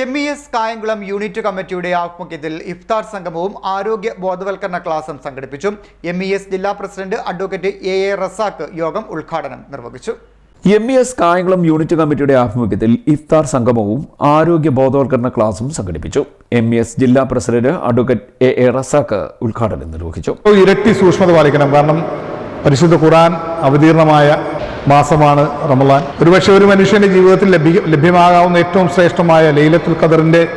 M E S Kayamkulam unit കമ്മിറ്റിയുടെ ആഭിമുഖ്യത്തിൽ ഇഫ്താർ സംഗമവും ആരോഗ്യ ബോധവൽക്കരണ ക്ലാസും സംഘടിപ്പിച്ചു. എം ഇ എസ് ജില്ലാ president advocate A A Razak യോഗം ഉദ്ഘാടനം നിർവഹിച്ചു. M E S Kayamkulam unit കമ്മിറ്റിയുടെ ആഭിമുഖ്യത്തിൽ ഇഫ്താർ സംഗമവും ആരോഗ്യ ബോധവൽക്കരണ ക്ലാസും സംഘടിപ്പിച്ചു. എം ഇ എസ് ജില്ലാ president advocate A A Razak ഉദ്ഘാടനം നിർവഹിച്ചു. ഇരട്ടി സൂക്ഷ്മത പാലിക്കണം. കാരണം പരിശുദ്ധ ഖുർആൻ അവതീർണമായ മാസമാണ് റമലാൻ ഒരുപക്ഷെ ഒരു മനുഷ്യന്റെ ജീവിതത്തിൽ ലഭ്യ ലഭ്യമാകാവുന്ന ഏറ്റവും ശ്രേഷ്ഠമായ ലൈലത്തുൽ ഖദറിന്റെ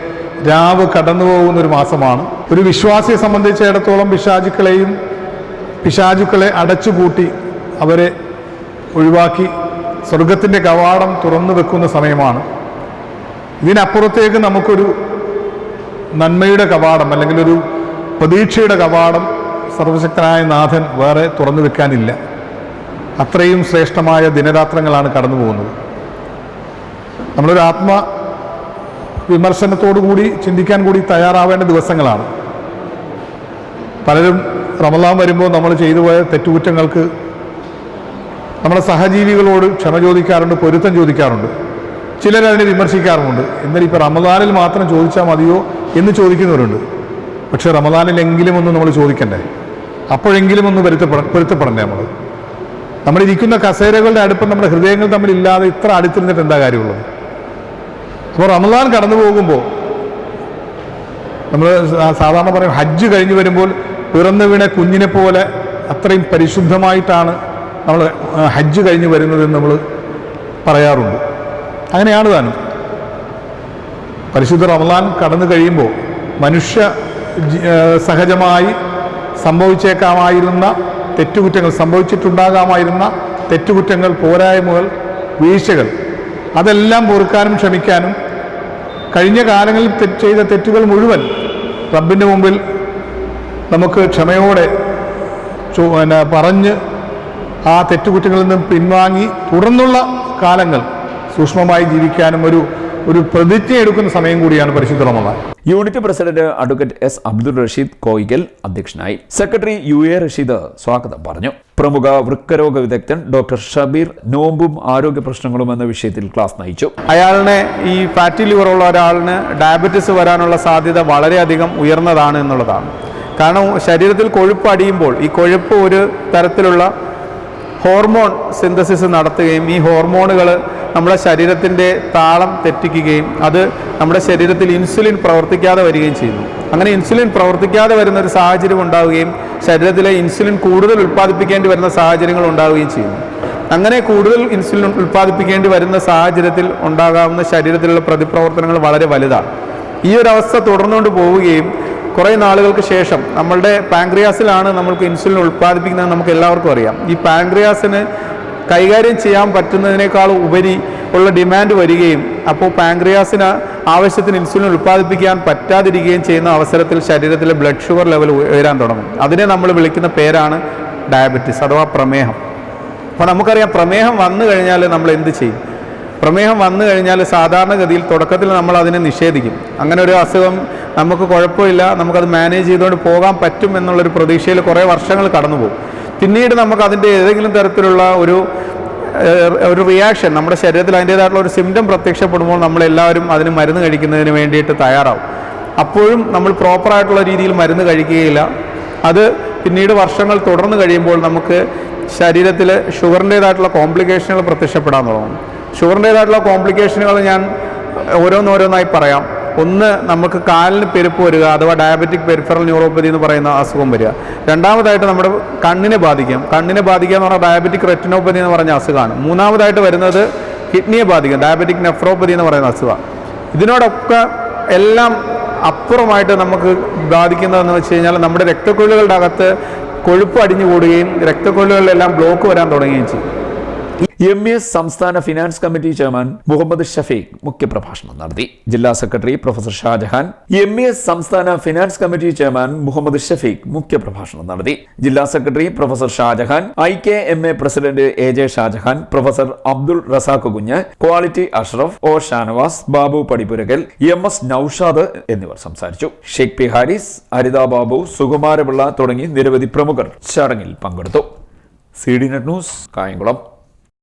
രാവ് കടന്നു പോകുന്ന ഒരു മാസമാണ്. ഒരു വിശ്വാസിയെ സംബന്ധിച്ചിടത്തോളം പിശാചുക്കളെയും പിശാചുക്കളെ അടച്ചുപൂട്ടി അവരെ ഒഴിവാക്കി സ്വർഗത്തിന്റെ കവാടം തുറന്നു വെക്കുന്ന സമയമാണ്. ഇതിനപ്പുറത്തേക്ക് നമുക്കൊരു നന്മയുടെ കവാടം അല്ലെങ്കിൽ ഒരു പ്രതീക്ഷയുടെ കവാടം സർവശക്തനായ നാഥൻ വേറെ തുറന്നു വെക്കാനില്ല. അത്രയും ശ്രേഷ്ഠമായ ദിനരാത്രങ്ങളാണ് കടന്നു പോകുന്നത് നമ്മളൊരു ആത്മ വിമർശനത്തോടു കൂടി ചിന്തിക്കാൻ കൂടി തയ്യാറാവേണ്ട ദിവസങ്ങളാണ്. പലരും റമദാൻ വരുമ്പോൾ നമ്മൾ ചെയ്തു പോയ തെറ്റുകുറ്റങ്ങൾക്ക് നമ്മുടെ സഹജീവികളോട് ക്ഷമ ചോദിക്കാറുണ്ട് പൊരുത്തം ചോദിക്കാറുണ്ട്. ചിലരതിനെ വിമർശിക്കാറുമുണ്ട്. എന്നാൽ ഇപ്പോൾ റമദാനിൽ മാത്രം ചോദിച്ചാൽ മതിയോ എന്ന് ചോദിക്കുന്നവരുണ്ട്. പക്ഷേ റമദാനിലെങ്കിലും ഒന്ന് നമ്മൾ ചോദിക്കണ്ടേ? അപ്പോഴെങ്കിലും ഒന്ന് പൊരുത്തപ്പെട പൊരുത്തപ്പെടണ്ടേ നമ്മൾ? നമ്മളിരിക്കുന്ന കസേരകളുടെ അടുപ്പം നമ്മുടെ ഹൃദയങ്ങൾ തമ്മിലില്ലാതെ ഇത്ര അടുത്തിരുന്നിട്ട് എന്താ കാര്യമുള്ളത്? അപ്പോൾ റമദാൻ കടന്നു പോകുമ്പോൾ നമ്മൾ സാധാരണ പറയും ഹജ്ജ് കഴിഞ്ഞ് വരുമ്പോൾ പിറന്നു വീണ കുഞ്ഞിനെ പോലെ അത്രയും പരിശുദ്ധമായിട്ടാണ് നമ്മൾ ഹജ്ജ് കഴിഞ്ഞ് വരുന്നതെന്ന് നമ്മൾ പറയാറുണ്ട്. അങ്ങനെയാണ് താനും. പരിശുദ്ധ റമദാൻ കടന്നു കഴിയുമ്പോൾ മനുഷ്യ സഹജമായി സംഭവിച്ചേക്കാമായിരുന്ന തെറ്റുകുറ്റങ്ങൾ സംഭവിച്ചിട്ടുണ്ടാകാമായിരുന്ന തെറ്റുകുറ്റങ്ങൾ പോരായ്മകൾ വീഴ്ചകൾ അതെല്ലാം പൊറുക്കാനും ക്ഷമിക്കാനും കഴിഞ്ഞ കാലങ്ങളിൽ ചെയ്ത തെറ്റുകൾ മുഴുവൻ റബ്ബിന്റെ മുമ്പിൽ നമുക്ക് ക്ഷമയോടെ പിന്നെ പറഞ്ഞ് ആ തെറ്റുകുറ്റങ്ങളിൽ നിന്നും പിൻവാങ്ങി തുടർന്നുള്ള കാലങ്ങൾ സൂക്ഷ്മമായി ജീവിക്കാനും ഒരു ഒരു പ്രതിജ്ഞ എടുക്കുന്ന സമയം കൂടിയാണ് പരിശുദ്ധ Ramadan. Unit president advocate S Abdul Rasheed Koyickal അധ്യക്ഷനായി സെക്രട്ടറി യു എ റഷീദ് സ്വാഗതം പറഞ്ഞു. പ്രമുഖ വൃക്കരോഗ വിദഗ്ധൻ ഡോക്ടർ ഷബീർ നോമ്പും ആരോഗ്യ പ്രശ്നങ്ങളും എന്ന വിഷയത്തിൽ ക്ലാസ് നയിച്ചു. അയാളിനെ ഈ ഫാറ്റി ലിവർ ഉള്ള ഒരാളിന് ഡയബറ്റിസ് വരാനുള്ള സാധ്യത വളരെയധികം ഉയർന്നതാണ് എന്നുള്ളതാണ്. കാരണം ശരീരത്തിൽ കൊഴുപ്പ് അടിയുമ്പോൾ ഈ കൊഴുപ്പ് ഒരു തരത്തിലുള്ള ഹോർമോൺ സിന്തസിസ് നടത്തുകയും ഈ ഹോർമോണുകൾ നമ്മുടെ ശരീരത്തിന്റെ താളം തെറ്റിക്കുകയും അത് നമ്മുടെ ശരീരത്തിൽ ഇൻസുലിൻ പ്രവർത്തിക്കാതെ വരികയും ചെയ്യുന്നു. അങ്ങനെ ഇൻസുലിൻ പ്രവർത്തിക്കാതെ വരുന്ന ഒരു സാഹചര്യം ഉണ്ടാവുകയും ശരീരത്തിലെ ഇൻസുലിൻ കൂടുതൽ ഉൽപ്പാദിപ്പിക്കേണ്ടി വരുന്ന സാഹചര്യങ്ങൾ ഉണ്ടാവുകയും ചെയ്യുന്നു. അങ്ങനെ കൂടുതൽ ഇൻസുലിൻ ഉൽപ്പാദിപ്പിക്കേണ്ടി വരുന്ന സാഹചര്യത്തിൽ ഉണ്ടാകാവുന്ന ശരീരത്തിലുള്ള പ്രതിപ്രവർത്തനങ്ങൾ വളരെ വലുതാണ്. ഈ ഒരു അവസ്ഥ തുടർന്നുകൊണ്ട് പോവുകയും കുറേ നാളുകൾക്ക് ശേഷം നമ്മളുടെ പാങ്ക്രിയാസിലാണ് നമ്മൾക്ക് ഇൻസുലിൻ ഉൽപ്പാദിപ്പിക്കുന്നത് നമുക്ക് എല്ലാവർക്കും അറിയാം. ഈ പാങ്ക്രിയാസിന് കൈകാര്യം ചെയ്യാൻ പറ്റുന്നതിനേക്കാൾ ഉപരി ഉള്ള ഡിമാൻഡ് വരികയും അപ്പോൾ പാങ്ക്രിയാസിന് ആവശ്യത്തിന് ഇൻസുലിൻ ഉൽപ്പാദിപ്പിക്കാൻ പറ്റാതിരിക്കുകയും ചെയ്യുന്ന അവസരത്തിൽ ശരീരത്തിലെ ബ്ലഡ് ഷുഗർ ലെവൽ ഉയരാൻ തുടങ്ങും. അതിനെ നമ്മൾ വിളിക്കുന്ന പേരാണ് ഡയബറ്റിസ് അഥവാ പ്രമേഹം. അപ്പോൾ നമുക്കറിയാം പ്രമേഹം വന്നു കഴിഞ്ഞാൽ നമ്മൾ എന്ത് ചെയ്യും? പ്രമേഹം വന്നു കഴിഞ്ഞാൽ സാധാരണഗതിയിൽ തുടക്കത്തിൽ നമ്മൾ അതിനെ നിഷേധിക്കും. അങ്ങനെ ഒരു അസുഖം നമുക്ക് കുഴപ്പമില്ല നമുക്കത് മാനേജ് ചെയ്തുകൊണ്ട് പോകാൻ പറ്റും എന്നുള്ളൊരു പ്രതീക്ഷയിൽ കുറേ വർഷങ്ങൾ കടന്നു പോകും പിന്നീട് നമുക്ക് അതിന്റെ ഏതെങ്കിലും തരത്തിലുള്ള ഒരു ഒരു റിയാക്ഷൻ നമ്മുടെ ശരീരത്തിൽ അതിന്റേതായിട്ടുള്ള ഒരു സിംറ്റം പ്രത്യക്ഷപ്പെടുമ്പോൾ നമ്മളെല്ലാവരും അതിന് മരുന്ന് കഴിക്കുന്നതിന് വേണ്ടിയിട്ട് തയ്യാറാവും. അപ്പോഴും നമ്മൾ പ്രോപ്പറായിട്ടുള്ള രീതിയിൽ മരുന്ന് കഴിക്കുകയില്ല. അത് പിന്നീട് വർഷങ്ങൾ തുടർന്ന് കഴിയുമ്പോൾ നമുക്ക് ശരീരത്തിൽ ഷുഗറിന്റേതായിട്ടുള്ള കോംപ്ലിക്കേഷനുകൾ പ്രത്യക്ഷപ്പെടാൻ തുടങ്ങും. ഷുഗറിന്റേതായിട്ടുള്ള കോംപ്ലിക്കേഷനുകൾ ഞാൻ ഓരോന്നോരോന്നായി പറയാം. ഒന്ന് നമുക്ക് കാലിന് പെരുപ്പ് വരിക അഥവാ ഡയബറ്റിക് പെരിഫറൽ ന്യൂറോപ്പതി എന്ന് പറയുന്ന അസുഖം വരിക. രണ്ടാമതായിട്ട് നമ്മുടെ കണ്ണിനെ ബാധിക്കാം. കണ്ണിനെ ബാധിക്കുക എന്ന് പറഞ്ഞാൽ ഡയബറ്റിക് റെറ്റിനോപ്പതി എന്ന് പറഞ്ഞ അസുഖമാണ്. മൂന്നാമതായിട്ട് വരുന്നത് കിഡ്നിയെ ബാധിക്കും. ഡയബറ്റിക് നെഫ്രോപ്പതി എന്ന് പറയുന്ന അസുഖമാണ്. ഇതിനോടൊക്കെ എല്ലാം അപ്പുറമായിട്ട് നമുക്ക് ബാധിക്കുന്നതെന്ന് വെച്ച് കഴിഞ്ഞാൽ നമ്മുടെ രക്തക്കൊള്ളുകളുടെ അകത്ത് കൊഴുപ്പ് അടിഞ്ഞു കൂടുകയും രക്തക്കൊള്ളുകളിലെല്ലാം ബ്ലോക്ക് വരാൻ തുടങ്ങുകയും ചെയ്യും. എം എസ് സംസ്ഥാന finance committee chairman Muhammad Shafeeq മുഖ്യപ്രഭാഷണം നടത്തി. ജില്ലാ secretary professor Shajahan M S സംസ്ഥാന finance committee chairman Muhammad Shafeeq മുഖ്യപ്രഭാഷണം നടത്തി. ജില്ലാ secretary professor Shajahan I K M A president A J Shajahan professor Abdul Razak Kunju quality Ashraf O Shanavas Babu Padipurakal M S Naushad എന്നിവർ സംസാരിച്ചു. Sheikh P Haris Aritha Babu Sukumarapillai തുടങ്ങി നിരവധി പ്രമുഖർ ചടങ്ങിൽ പങ്കെടുത്തു. C D net news Kayamkulam.